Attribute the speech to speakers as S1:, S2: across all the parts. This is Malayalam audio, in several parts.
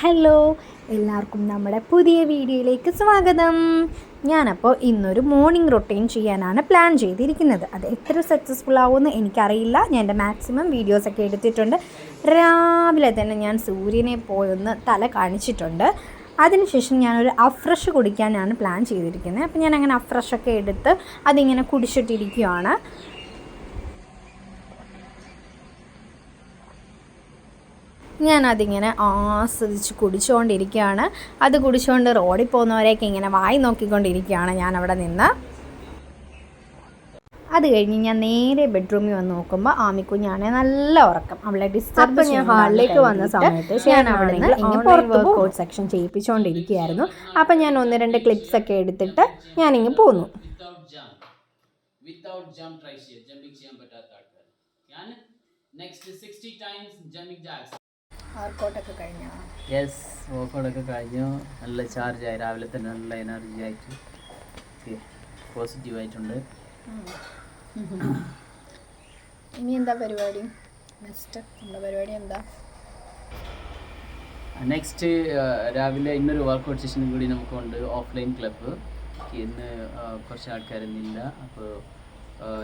S1: ഹലോ എല്ലാവർക്കും നമ്മുടെ പുതിയ വീഡിയോയിലേക്ക് സ്വാഗതം. ഞാനപ്പോൾ ഇന്നൊരു മോർണിംഗ് റൊട്ടീൻ ചെയ്യാനാണ് പ്ലാൻ ചെയ്തിരിക്കുന്നത്. അത് എത്ര സക്സസ്ഫുൾ ആവുമെന്ന് എനിക്കറിയില്ല. ഞാൻ എന്റെ മാക്സിമം വീഡിയോസൊക്കെ എടുത്തിട്ടുണ്ട്. രാവിലെ തന്നെ ഞാൻ സൂര്യനെ പോയൊന്ന് തല കാണിച്ചിട്ടുണ്ട്. അതിനുശേഷം ഞാനൊരു അഫ്രഷ് കുടിക്കാനാണ് പ്ലാൻ ചെയ്തിരിക്കുന്നത്. അപ്പോൾ ഞാൻ അങ്ങനെ അഫ്രഷൊക്കെ എടുത്ത് അതിങ്ങനെ കുടിച്ചിട്ടിരിക്കുകയാണ് ഞാനതിങ്ങനെ ആസ്വദിച്ച് കുടിച്ചുകൊണ്ടിരിക്കുകയാണ് അത് കുടിച്ചുകൊണ്ട് റോഡിൽ പോകുന്നവരെയൊക്കെ ഇങ്ങനെ വായി നോക്കിക്കൊണ്ടിരിക്കുകയാണ് ഞാൻ അവിടെ നിന്ന്. അത് കഴിഞ്ഞ് ഞാൻ നേരെ ബെഡ്റൂമിൽ വന്ന് നോക്കുമ്പോൾ ആമിക്കുഞ്ഞാണ് നല്ല ഉറക്കം. അവളെ ഡിസ്റ്റർബ് ഞാൻ ഹാളിലേക്ക് വന്ന സമയത്ത് ഞാൻ അവിടെ നിന്ന് വർക്ക് ഔട്ട് സെക്ഷൻ ചെയ്യിപ്പിച്ചുകൊണ്ടിരിക്കുകയായിരുന്നു അപ്പം ഞാൻ ഒന്ന് രണ്ട് ക്ലിപ്സ് ഒക്കെ എടുത്തിട്ട് ഞാനിങ്ങ് പോന്നു.
S2: 60
S1: വർക്കൗട്ടൊക്കെ കഴിഞ്ഞോ?
S2: യെസ് വർക്കൗട്ടൊക്കെ കഴിഞ്ഞു. നല്ല ചാർജ് ആയി. രാവിലെ തന്നെ നല്ല എനർജി ആയിട്ട് പോസിറ്റീവ് ആയിട്ടുണ്ട്.
S1: ഇനി എന്താ പരിപാടി? നെക്സ്റ്റ് നമ്മുടെ പരിപാടി എന്താ?
S2: നെക്സ്റ്റ് രാവിലെ ഇന്നൊരു വർക്കൗട്ട് സെഷൻ കൂടി നമുക്കുണ്ട്. ഓഫ്ലൈൻ ക്ലബ്ബ് ഇന്ന് കുറച്ച് ആൾക്കാരൊന്നുമില്ല. അപ്പോൾ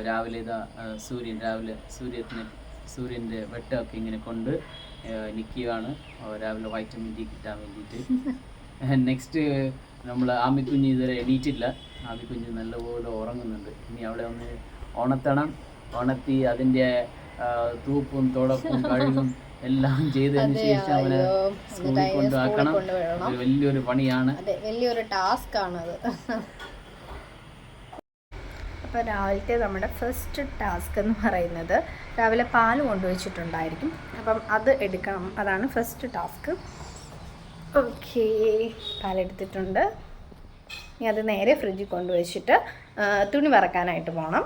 S2: രാവിലെ ഇതാ സൂര്യൻ രാവിലെ സൂര്യത്തിന് സൂര്യന്റെ വെട്ടമൊക്കെ ഇങ്ങനെ കൊണ്ട് നിൽക്കുകയാണ് രാവിലെ വൈറ്റമിൻ ഡി കിട്ടാൻ വേണ്ടിയിട്ട്. നെക്സ്റ്റ് നമ്മൾ ആമിക്കുഞ്ഞ് ഇതുവരെ എണീറ്റില്ല. ആമിക്കുഞ്ഞ് നല്ലപോലെ ഉറങ്ങുന്നുണ്ട്. ഇനി അവിടെ ഒന്ന് ഉണത്തണം ഉണത്തി അതിന്റെ തൂപ്പും തുടപ്പും കഴുകും എല്ലാം ചെയ്തതിന് ശേഷം അവനെ സ്കൂളിൽ കൊണ്ടുവാക്കണം വലിയൊരു പണിയാണ്.
S1: വലിയൊരു ടാസ്ക് ആണത് അപ്പോൾ രാവിലത്തെ നമ്മുടെ ഫസ്റ്റ് ടാസ്ക് എന്ന് പറയുന്നത് രാവിലെ പാൽ കൊണ്ടുവച്ചിട്ടുണ്ടായിരിക്കും. അപ്പം അത് എടുക്കണം. അതാണ് ഫസ്റ്റ് ടാസ്ക് ഓക്കെ പാലെടുത്തിട്ടുണ്ട്. ഇനി അത് നേരെ ഫ്രിഡ്ജിൽ കൊണ്ടുവച്ചിട്ട് തുണി വറക്കാനായിട്ട് പോകണം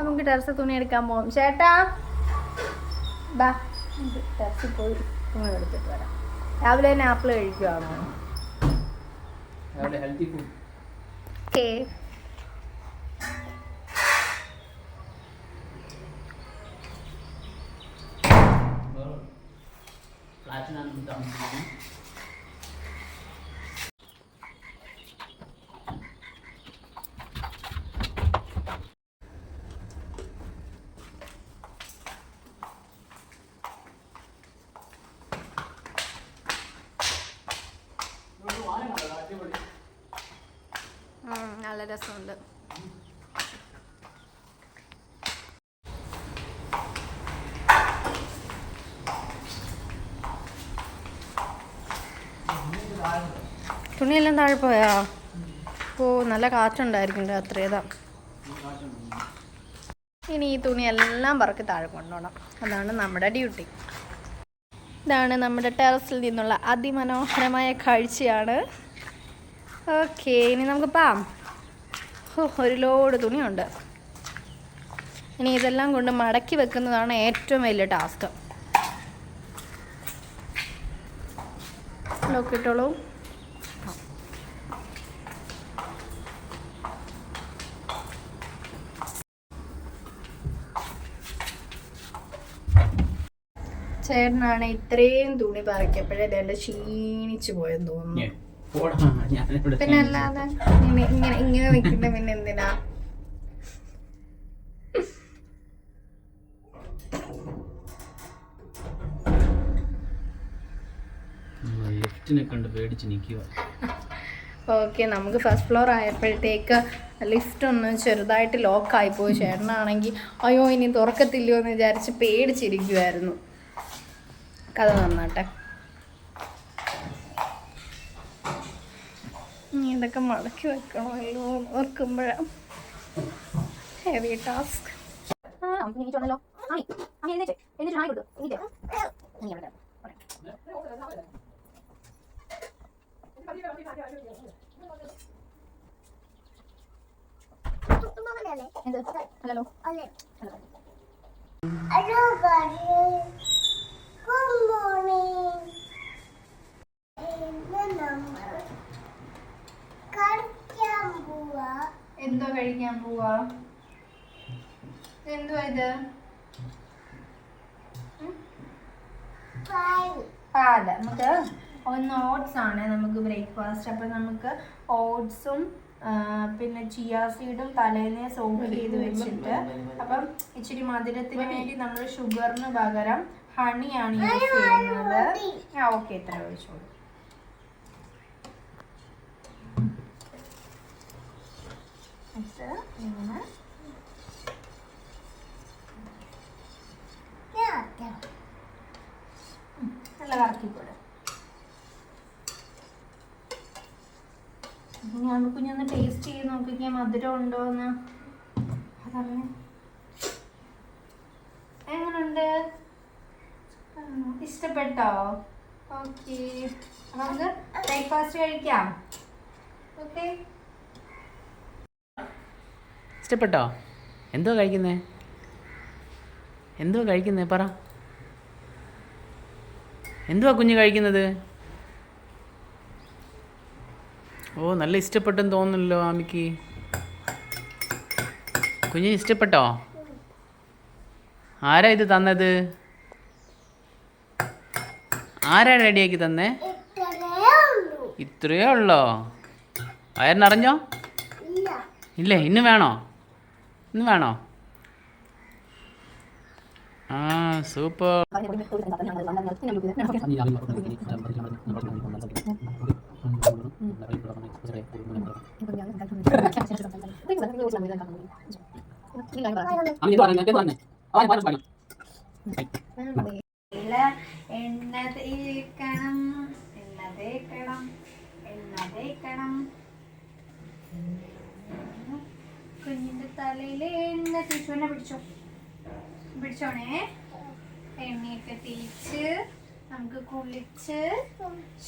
S1: നമുക്ക് ടെറസ് തുണി എടുക്കാൻ പോകും ചേട്ടാ ബാ ടെറസിൽ പോയി തുണി എടുത്തിട്ട് വരാം. രാവിലെ തന്നെ ആപ്പിൾ കഴിക്കുവാണോ? ഓക്കെ നല്ല രസമുണ്ട്. തുണിയെല്ലാം താഴെ പോയാ? ഓ നല്ല കാറ്റുണ്ടായിരിക്കും രാത്രി. ഏതാ ഇനി ഈ തുണിയെല്ലാം പറക്കി താഴെ കൊണ്ടുപോകണം അതാണ് നമ്മുടെ ഡ്യൂട്ടി. ഇതാണ് നമ്മുടെ ടെറസിൽ നിന്നുള്ള അതിമനോഹരമായ കാഴ്ചയാണ്. ഓക്കെ ഇനി നമുക്ക് പാം ഓ ഒരു ലോഡ് തുണിയുണ്ട്. ഇനി ഇതെല്ലാം കൊണ്ട് മടക്കി വെക്കുന്നതാണ് ഏറ്റവും വലിയ ടാസ്ക്. ലോക്ക് ഇട്ടോളൂ ചേട്ടനാണ് ഇത്രയും തുണി പറിക്കപ്പോഴേ ഇതെല്ലാം ക്ഷീണിച്ചു പോയെന്ന് തോന്നുന്നു. പിന്നെ അല്ലാതെ ഇങ്ങനെ ഇങ്ങനെ ഇങ്ങനെ നിൽക്കുന്ന പിന്നെ എന്തിനാ?
S2: ലിഫ്റ്റിനെ കണ്ട് പേടിച്ച് നിൽക്കുക
S1: ഓക്കെ നമുക്ക് ഫസ്റ്റ് ഫ്ലോർ ആയപ്പോഴത്തേക്ക് ലിഫ്റ്റ് ഒന്ന് ചെറുതായിട്ട് ലോക്ക് ലോക്കായി പോയി. ചേട്ടനാണെങ്കിൽ അയ്യോ ഇനി തുറക്കത്തില്ലയോ എന്ന് വിചാരിച്ച് പേടിച്ചിരിക്കുമായിരുന്നു കഥ നന്നാട്ടെ. ഇനി ഇതൊക്കെ മടക്കി വെക്കണമല്ലോ ഓർക്കുമ്പോഴാ ഓർക്കുമ്പോഴാണ് heavy task hello
S3: hello hello good morning. ഇന്ന് നമ്മൾ കളിക്കാൻ പോവാ
S1: എന്തോ കഴിക്കാൻ പോവാ. എന്തുവാ ഇത്?
S3: പാൽ.
S1: നമുക്ക് ഒന്ന് ഓട്സ് ആണ്. നമുക്ക് ബ്രേക്ക്ഫാസ്റ്റ്. അപ്പം നമുക്ക് ഓട്സും പിന്നെ ചിയാ സീഡും തലേന്നെ സോക്ക് ചെയ്ത് വെച്ചിട്ട്. അപ്പം ഇച്ചിരി മധുരത്തിന് വേണ്ടി നമ്മൾ ഷുഗറിന് പകരം ഹണിയാണ് യൂസ് ചെയ്യുന്നത്. ആ ഓക്കെ. ഇത്ര ഒഴിച്ചോളൂ. ഇത് ഇങ്ങനെ. നല്ല കറക്കിക്കൂടെ. ഞാൻ കുഞ്ഞൊന്ന് ടേസ്റ്റ് ചെയ്ത് നോക്കിക്കാൻ മധുരം ഉണ്ടോന്ന്. അതറിഞ്ഞ എങ്ങനുണ്ട്? ഉം, ഇഷ്ടപ്പെട്ടോ? ഓക്കെ നമുക്ക് ബ്രേക്ക്ഫാസ്റ്റ് കഴിക്കാം. ഓക്കെ
S2: ഇഷ്ടപ്പെട്ടോ എന്തോ കഴിക്കുന്നേ? എന്തോ കഴിക്കുന്നേ? പറ. എന്തുവാ കുഞ്ഞ് കഴിക്കുന്നത്? ഓ നല്ല ഇഷ്ടപ്പെട്ടെന്ന് തോന്നുന്നല്ലോ ആമിക്ക്. കുഞ്ഞിന് ഇഷ്ടപ്പെട്ടോ? ആരാ ഇത് തന്നത്? ആരാ റെഡിയാക്കി തന്നേ?
S3: ഇത്രയേ ഉള്ളൂ.
S2: വയറിനറിഞ്ഞോ
S3: ഇല്ലേ
S2: ഇന്ന് വേണോ? ഇന്ന് വേണോ? ആ സൂപ്പർ.
S1: എണ്ണ തേക്കണം എണ്ണ തേക്കണം തേക്കണം കുഞ്ഞിന്റെ തലയിൽ എണ്ണ എന്നെ പിടിച്ചോ? പിടിച്ചോണേ. എണ്ണയൊക്കെ തേച്ച് നമുക്ക് കുളിച്ച്.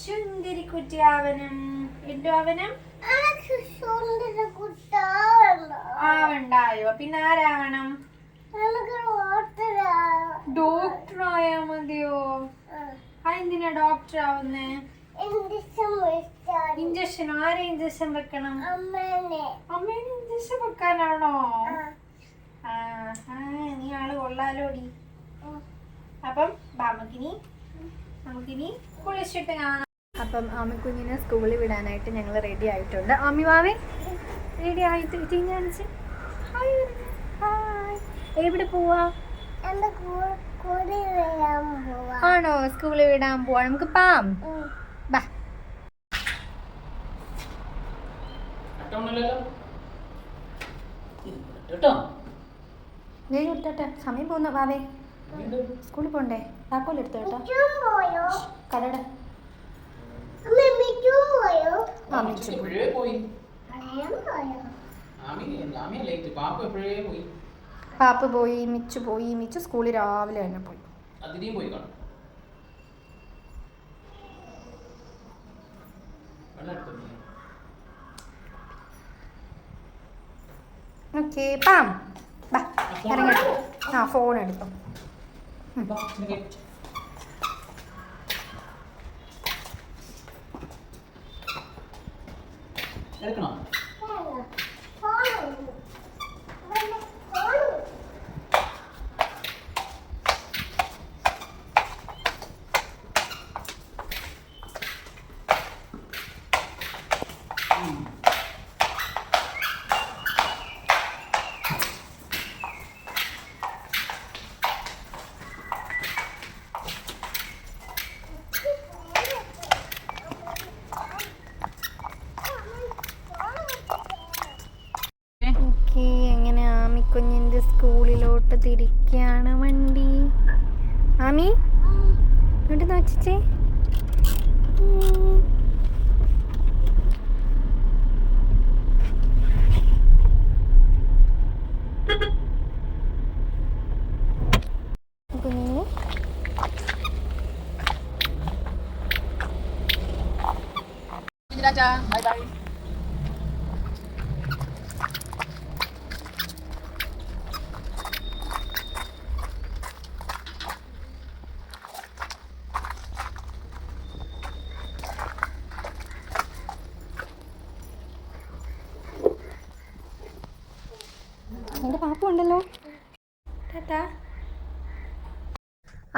S1: ശുന്തിരി കുറ്റിയാവനം എന്തോ ആവനം? ആവണ്ടായോ? പിന്നെ ആരാവണം ഡോക്ടർ ആയാ മതിയോ? അതെന്തിനാ ഡോക്ടർ ആവുന്നേ ഇഞ്ചക്ഷൻ ആരെ ഇഞ്ചക്ഷൻ വെക്കണം?
S3: അമ്മേനെ.
S1: അമ്മേനെ ഇഞ്ചക്ഷൻ വെക്കാനാണോ?
S3: ആ,
S1: ആ നീ ആൾ കൊള്ളാലോടി. അപ്പം നമുക്കിനി നമുക്കിനി കുളിച്ചിട്ട് കാണാം. അപ്പം ആമിക്കുഞ്ഞിനെ സ്കൂളിൽ വിടാനായിട്ട് ഞങ്ങൾ റെഡി ആയിട്ടുണ്ട്. ആമി വാവേ റെഡി ആയിട്ട് ഹായ് ഹായ് എവിടെ പോവാ? ആണോ? സ്കൂളിൽ വിടാൻ പോവാ. നമുക്ക് പാം.
S3: ഉം.
S1: ബാ
S2: കേട്ടോ?
S1: ഞാൻ വിട്ടോട്ടെ സമയം പോകുന്നു. വാവേ സ്കൂളിൽ പോണ്ടേ? താക്കോൽ എടുത്തു കേട്ടോ. കടട
S3: അമ്മ മിറ്റും പോയോ?
S1: ആ മിച്ചു.
S2: പോയി?
S3: കളയാൻ പോയോ?
S2: ആമി ആമി ലേറ്റ് പാപ്പ പോയി?
S1: പാപ്പ പോയി മിച്ചു പോയി. മിച്ചു സ്കൂളിൽ രാവിലെ തന്നെ പോയി.
S2: അതിനെയും പോയി കാണും. വെള്ളം എടുത്തോ
S1: ഓക്കെ പാം. ബാ ഇറങ്ങട്ടെ ആ ഫോൺ
S2: ഇങ്ങ്. എടുക്കണോ
S3: ഫോൺ ഫോൺ
S1: ഓക്കെ അങ്ങനെ ആമിക്കുഞ്ഞിന്റെ സ്കൂളിലോട്ട് തിരിക്കുകയാണ് വണ്ടി. ആമി എന്നിട്ട് നോച്ചേ Bye എന്റെ പാപ്പ ഉണ്ടല്ലോ ടാറ്റാ.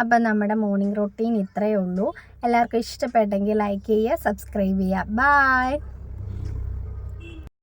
S1: അപ്പം നമ്മുടെ മോർണിംഗ് റൊട്ടീൻ ഇത്രയേ ഉള്ളൂ. എല്ലാവർക്കും ഇഷ്ടപ്പെട്ടെങ്കിൽ ലൈക്ക് ചെയ്യുക സബ്സ്ക്രൈബ് ചെയ്യുക. ബായ്.